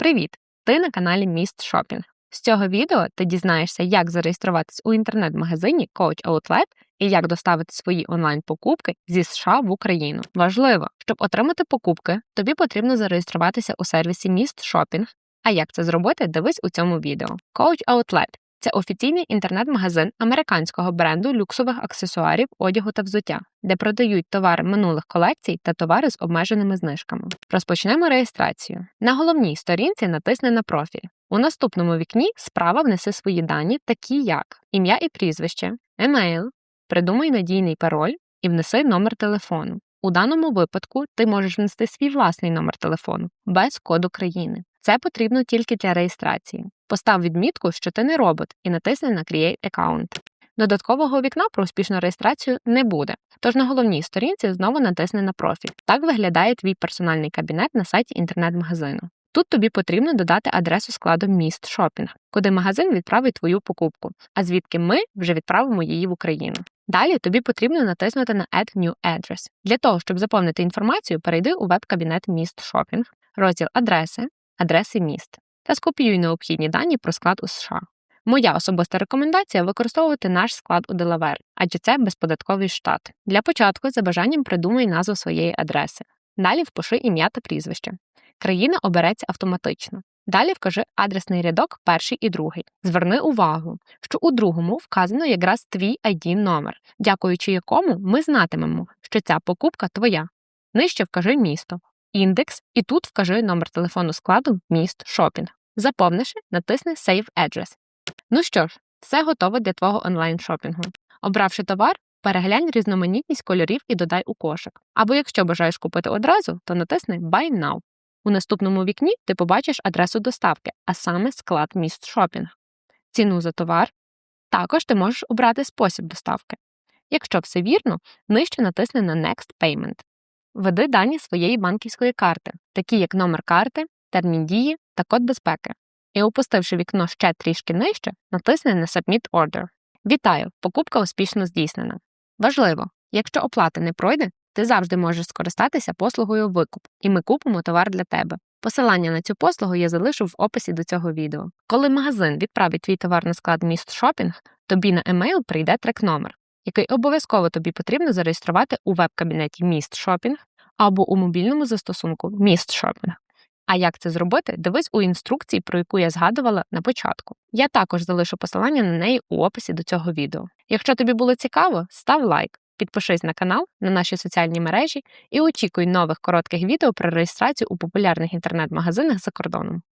Привіт! Ти на каналі Міст Шопінг. З цього відео ти дізнаєшся, як зареєструватись у інтернет-магазині Coach Outlet і як доставити свої онлайн-покупки зі США в Україну. Важливо, щоб отримати покупки, тобі потрібно зареєструватися у сервісі Міст Шопінг. А як це зробити, дивись у цьому відео. Coach Outlet це офіційний інтернет-магазин американського бренду люксових аксесуарів, одягу та взуття, де продають товари минулих колекцій та товари з обмеженими знижками. Розпочнемо реєстрацію. На головній сторінці натисни на профіль. У наступному вікні справа внеси свої дані, такі як ім'я і прізвище, емейл, придумай надійний пароль і внеси номер телефону. У даному випадку ти можеш внести свій власний номер телефону без коду країни. Це потрібно тільки для реєстрації. Постав відмітку, що ти не робот, і натисни на Create Account. Додаткового вікна про успішну реєстрацію не буде, тож на головній сторінці знову натисни на профіль. Так виглядає твій персональний кабінет на сайті інтернет-магазину. Тут тобі потрібно додати адресу складу міст шопінг, куди магазин відправить твою покупку, а звідки ми вже відправимо її в Україну. Далі тобі потрібно натиснути на Add New Address. Для того, щоб заповнити інформацію, перейди у веб-кабінет міст шопінг, розділ адреси, адреси міст та скопіюй необхідні дані про склад у США. Моя особиста рекомендація використовувати наш склад у Делавер, адже це безподатковий штат. Для початку за бажанням придумай назву своєї адреси. Далі впиши ім'я та прізвище. Країна обереться автоматично. Далі вкажи адресний рядок перший і другий. Зверни увагу, що у другому вказано якраз твій ID номер, дякуючи якому ми знатимемо, що ця покупка твоя. Нижче вкажи місто, індекс і тут вкажи номер телефону складу міст шопінг. Заповнивши, натисни Save Address. Ну що ж, все готово для твого онлайн-шопінгу. Обравши товар, переглянь різноманітність кольорів і додай у кошик. Або якщо бажаєш купити одразу, то натисни Buy Now. У наступному вікні ти побачиш адресу доставки, а саме склад міст шопінг, ціну за товар. Також ти можеш обрати спосіб доставки. Якщо все вірно, нижче натисни на Next Payment. Введи дані своєї банківської карти, такі як номер карти, термін дії та код безпеки. І опустивши вікно ще трішки нижче, натисни на Submit Order. Вітаю! Покупка успішно здійснена. Важливо, якщо оплата не пройде, ти завжди можеш скористатися послугою викуп, і ми купимо товар для тебе. Посилання на цю послугу я залишу в описі до цього відео. Коли магазин відправить твій товар на склад міст шопінг, тобі на емейл прийде трек-номер, який обов'язково тобі потрібно зареєструвати у веб-кабінеті Міст Шопінг або у мобільному застосунку Міст Шопінг. А як це зробити, дивись у інструкції, про яку я згадувала на початку. Я також залишу посилання на неї у описі до цього відео. Якщо тобі було цікаво, став лайк, підпишись на канал, на наші соціальні мережі і очікуй нових коротких відео про реєстрацію у популярних інтернет-магазинах за кордоном.